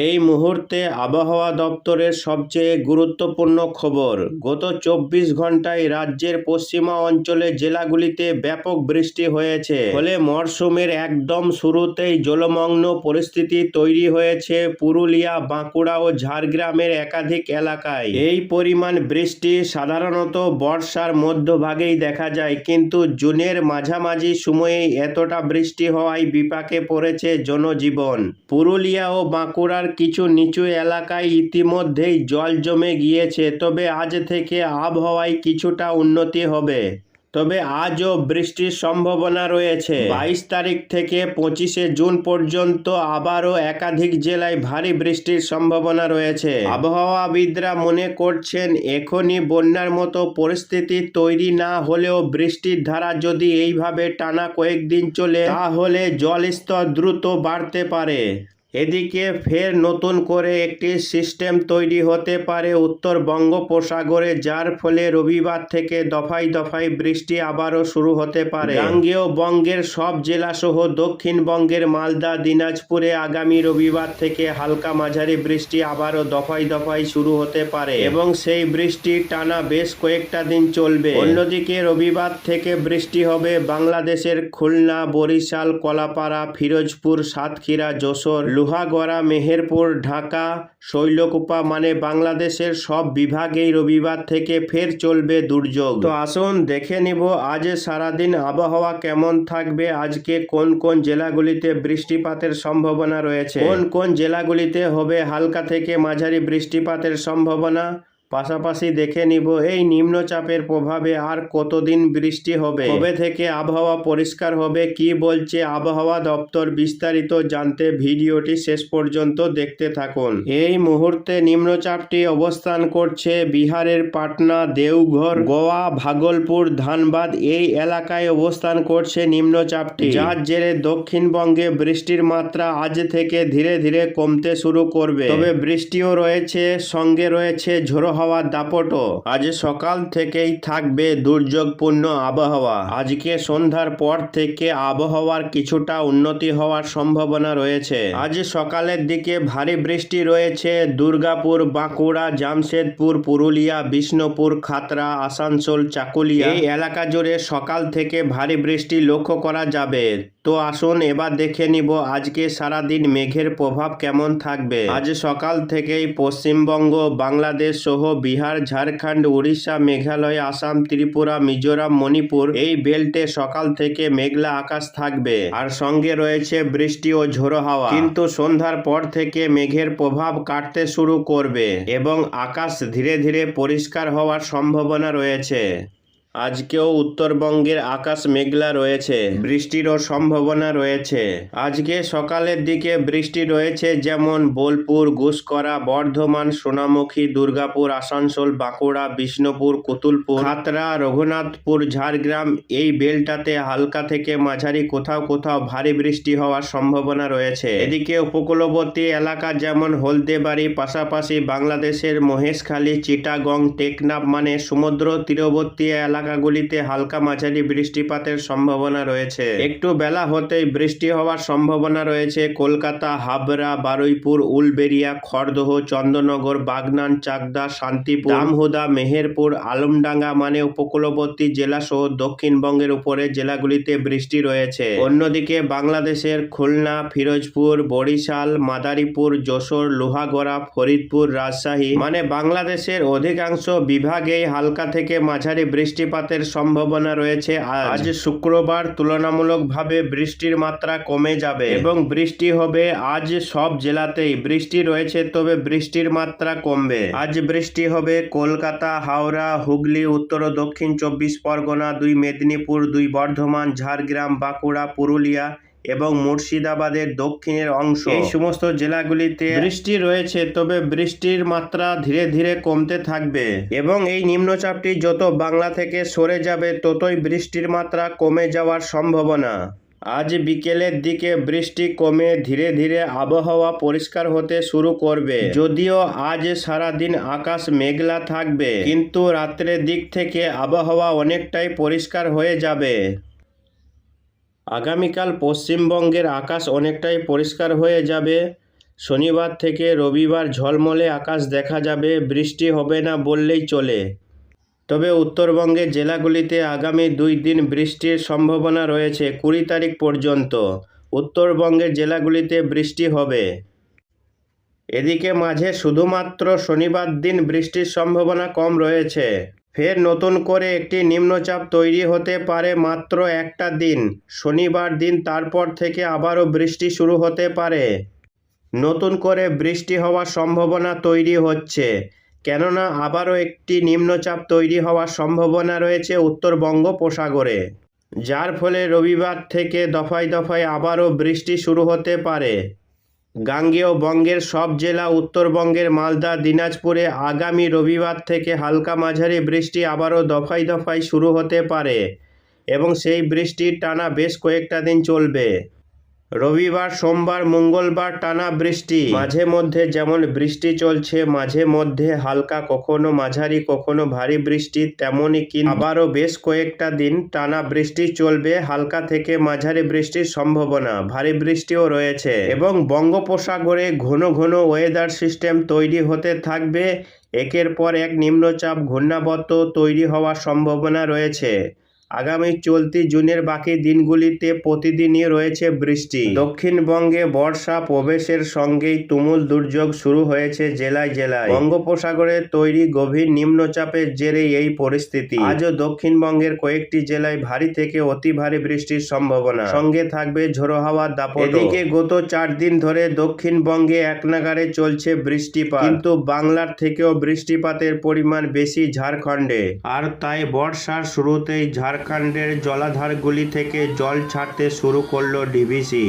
এই মুহূর্তে আবহাওয়া দপ্তরের সবচেয়ে গুরুত্বপূর্ণ খবর। গত চব্বিশ ঘন্টায় রাজ্যের পশ্চিমা অঞ্চলে জেলাগুলিতে ব্যাপক বৃষ্টি হয়েছে। ফলে মরশুমের একদম শুরুতেই জলমগ্ন পরিস্থিতি তৈরি হয়েছে পুরুলিয়া, বাঁকুড়া ও ঝাড়গ্রামের একাধিক এলাকায়। এই পরিমাণ বৃষ্টি সাধারণত বর্ষার মধ্যভাগেই দেখা যায়, কিন্তু জুনের মাঝামাঝি সময়েই এতটা বৃষ্টি হওয়ায় বিপাকে পড়েছে জনজীবন। পুরুলিয়া ও বাঁকুড়ার কিছু নিচু এলাকায় ইতিমধ্যেই জল জমে গিয়েছে। তবে আজ থেকে আবহাওয়ায় কিছুটা উন্নতি হবে। তবে আজও বৃষ্টির সম্ভাবনা রয়েছে। বাইশ তারিখ থেকে পঁচিশে জুন পর্যন্ত আবারও একাধিক জেলায় ভারী বৃষ্টির সম্ভাবনা রয়েছে। আবহাওয়াবিদরা মনে করছেন, এখনই বন্যার মতো পরিস্থিতি তৈরি না হলেও বৃষ্টির ধারা যদি এইভাবে টানা কয়েকদিন চলে, তাহলে জলস্তর দ্রুত বাড়তে পারে। এদিকে ফের নতুন করে একটি সিস্টেম তৈরি হতে পারে উত্তর বঙ্গোপসাগরে যার ফলে রবিবার থেকে দফায় দফায় বৃষ্টি আবারও শুরু হতে পারে। গাঙ্গেয় বঙ্গের সব জেলাসহ দক্ষিণবঙ্গের মালদা দিনাজপুরে আগামী রবিবার থেকে হালকা মাঝারি বৃষ্টি আবারও দফায় দফায় শুরু হতে পারে। এবং সেই বৃষ্টি টানা বেশ কয়েকটা দিন চলবে। অন্যদিকে রবিবার থেকে বৃষ্টি হবে বাংলাদেশের খুলনা বরিশাল কলাপাড়া ফিরোজপুর সাতক্ষীরা যশোর লোহাগড়া, মেহেরপুর, ঢাকা, শৈলকুপা মানে বাংলাদেশের সব বিভাগেই রবিবার থেকে ফের চলবে দুর্যোগ। তো আসুন দেখে নিব আজ সারাদিন আবহাওয়া কেমন থাকবে, আজকে কোন কোন জেলাগুলিতে বৃষ্টিপাতের সম্ভাবনা রয়েছে? কোন কোন জেলাগুলিতে হবে হালকা থেকে মাঝারি বৃষ্টিপাতের সম্ভাবনা? পাশাপাশি দেখে নিব, এই নিম্নচাপের প্রভাবে আর কতদিন বৃষ্টি হবে? কবে থেকে আবহাওয়া পরিষ্কার হবে? কি বলছে আবহাওয়া দপ্তর? বিস্তারিত জানতে ভিডিওটি শেষ পর্যন্ত দেখতে থাকুন। এই মুহূর্তে নিম্নচাপটি অবস্থান করছে বিহারের পাটনা, দেওঘর, গোয়া, ভাগলপুর, ধানবাদ। এই এলাকায় অবস্থান করছে নিম্নচাপটি। যার জেরে দক্ষিণবঙ্গে বৃষ্টির মাত্রা আজ থেকে ধীরে ধীরে কমতে শুরু করবে। তবে বৃষ্টিও রয়েছে, সঙ্গে রয়েছে ঝোড়ো হাওয়ার দাপটও। আজ সকাল থেকেই থাকবে দুর্যোগপূর্ণ আবহাওয়া। আজকে সন্ধ্যার পর থেকে আবহাওয়ার কিছুটা উন্নতি হওয়ার সম্ভাবনা রয়েছে। আজ সকালের দিকে ভারী বৃষ্টি রয়েছে। দুর্গাপুর, বাঁকুড়া, জামশেদপুর, পুরুলিয়া, বিষ্ণুপুর, খাতরা, আসানসোল, চাকুলিয়া এই এলাকা জুড়ে সকাল থেকে ভারী বৃষ্টি লক্ষ্য করা যাবে। তো আসুন এবার দেখে নিব আজকে সারাদিন মেঘের প্রভাব কেমন থাকবে। আজ সকাল থেকেই পশ্চিমবঙ্গ, বাংলাদেশ সহ বিহার, ঝাড়খণ্ড, উড়িষ্যা, মেঘালয়, আসাম, ত্রিপুরা, মিজোরাম, মণিপুর এই বেল্টে সকাল থেকে মেঘলা আকাশ থাকবে। আর সঙ্গে রয়েছে বৃষ্টি ও ঝোড়ো হাওয়া। কিন্তু সন্ধ্যার পর থেকে মেঘের প্রভাব কাটতে শুরু করবে এবং আকাশ ধীরে ধীরে পরিষ্কার হওয়ার সম্ভাবনা রয়েছে। আজকেও উত্তরবঙ্গের আকাশ মেঘলা রয়েছে, বৃষ্টিরও সম্ভাবনা রয়েছে। আজকে সকালের দিকে বৃষ্টি রয়েছে যেমন বোলপুর গুসকরা বর্ধমান, সোনামুখী, দুর্গাপুর, আসানসোল, বাঁকুড়া, বিষ্ণুপুর, কুতুলপুর খাতড়া রঘুনাথপুর, ঝাড়গ্রাম। এই বেলটাতে হালকা থেকে মাঝারি কোথাও কোথাও ভারী বৃষ্টি হওয়ার সম্ভাবনা রয়েছে। এদিকে উপকূলবর্তী এলাকা যেমন হলদেবাড়ি, পাশাপাশি বাংলাদেশের মহেশখালী, চিটাগং, টেকনাফ মানে সমুদ্র তীরবর্তী এলাকাগুলিতে হালকা মাঝারি বৃষ্টিপাতের সম্ভাবনা রয়েছে। একটু বেলা হতেই বৃষ্টি হওয়ার সম্ভাবনা রয়েছে। কলকাতা, হাবড়া, বারুইপুর উলবেরিয়া খড়দহ চন্দ্রনগর বাগনান, চাকদা, শান্তিপুর, দামহুদা, মেহেরপুর, আলমডাঙ্গা মানে উপকূলবর্তী জেলা সহ দক্ষিণবঙ্গের উপরে জেলাগুলিতে বৃষ্টি রয়েছে। অন্যদিকে বাংলাদেশের খুলনা, ফিরোজপুর, বরিশাল, মাদারীপুর, যশোর, লোহাগড়া, ফরিদপুর, রাজশাহী মানে বাংলাদেশের অধিকাংশ বিভাগেই হালকা থেকে মাঝারি বৃষ্টিপাতের সম্ভাবনা রয়েছে। আজ শুক্রবার তুলনামূলকভাবে বৃষ্টির মাত্রা কমে যাবে এবং বৃষ্টি হবে আজ সব জেলাতেই। বৃষ্টি রয়েছে তবে বৃষ্টির মাত্রা কমবে। আজ বৃষ্টি হবে কলকাতা হাওড়া হুগলি উত্তর ও দক্ষিণ চব্বিশ পরগনা দুই মেদিনীপুর দুই বর্ধমান ঝাড়গ্রাম বাঁকুড়া পুরুলিয়া এবং মুর্শিদাবাদের দক্ষিণের অংশ। এই সমস্ত জেলাগুলিতে বৃষ্টি রয়েছে তবে বৃষ্টির মাত্রা ধীরে ধীরে কমতে থাকবে। এবং এই নিম্নচাপটি যত বাংলা থেকে সরে যাবে ততই বৃষ্টির মাত্রা কমে যাওয়ার সম্ভাবনা। আজ বিকেলের দিকে বৃষ্টি কমে ধীরে ধীরে আবহাওয়া পরিষ্কার হতে শুরু করবে। যদিও আজ সারাদিন আকাশ মেঘলা থাকবে কিন্তু রাত্রের দিক থেকে আবহাওয়া অনেকটাই পরিষ্কার হয়ে যাবে। আগামীকাল পশ্চিমবঙ্গের আকাশ অনেকটাই পরিষ্কার হয়ে যাবে। শনিবার থেকে রবিবার ঝলমলে আকাশ দেখা যাবে, বৃষ্টি হবে না বললেই চলে। তবে উত্তরবঙ্গের জেলাগুলিতে আগামী দুই দিন বৃষ্টির সম্ভাবনা রয়েছে কুড়ি তারিখ পর্যন্ত। উত্তরবঙ্গের জেলাগুলিতে বৃষ্টি হবে। এদিকে মাঝে শুধুমাত্র শনিবার দিন বৃষ্টির সম্ভাবনা কম রয়েছে। ফের নতুন করে একটি নিম্নচাপ তৈরি হতে পারে মাত্র একটা দিন। শনিবার দিন তারপর থেকে আবারও বৃষ্টি শুরু হতে পারে। নতুন করে বৃষ্টি হওয়ার সম্ভাবনা তৈরি হচ্ছে। কেননা আবারও একটি নিম্নচাপ তৈরি হওয়ার সম্ভাবনা রয়েছে উত্তর বঙ্গোপসাগরে। যার ফলে রবিবার থেকে দফায় দফায় আবারও বৃষ্টি শুরু হতে পারে। গাঙ্গেয় বঙ্গের সব জেলা উত্তরবঙ্গের মালদা, দিনাজপুরে আগামী রবিবার থেকে হালকা মাঝারি বৃষ্টি আবারও দফায় দফায় শুরু হতে পারে এবং সেই বৃষ্টির টানা বেশ কয়েকটা দিন চলবে। রবিবার, সোমবার, মঙ্গলবার টানা বৃষ্টি। মাঝে মধ্যে যেমন বৃষ্টি চলছে, মাঝে মধ্যে হালকা কখনো মাঝারি, কখনো ভারী বৃষ্টি তেমনই কিন্তু আবারও বেশ কয়েকটা দিন টানা বৃষ্টি চলবে, হালকা থেকে মাঝারি বৃষ্টির সম্ভাবনা, ভারী বৃষ্টিও রয়েছে। এবং বঙ্গোপসাগরে ঘন ঘন ওয়েদার সিস্টেম তৈরি হতে থাকবে। একের পর এক নিম্নচাপ, ঘূর্ণাবর্ত তৈরি হওয়ার সম্ভাবনা রয়েছে। আগামী চলতি জুনের বাকি দিনগুলিতে প্রতিদিনই রয়েছে বৃষ্টি। দক্ষিণবঙ্গে বর্ষা প্রবেশের সঙ্গেই তুমুল দুর্যোগ শুরু হয়েছে জেলায় জেলায়। বঙ্গোপসাগরে তৈরি গভীর নিম্নচাপের জেরে এই পরিস্থিতি। আজও দক্ষিণবঙ্গের কয়েকটি জেলায় ভারী থেকে অতি ভারী বৃষ্টির সম্ভাবনা। সঙ্গে থাকবে ঝোড়ো হাওয়ার দাপট। এদিকে গত চার দিন ধরে দক্ষিণবঙ্গে এক নাগারে চলছে বৃষ্টিপাত। কিন্তু বাংলার থেকেও বৃষ্টিপাতের পরিমাণ বেশি ঝাড়খণ্ডে। আর তাই বর্ষার শুরুতেই ঝাড়খণ্ডের জলাধারগুলি থেকে জল ছাড়তে শুরু করল ডিভিসি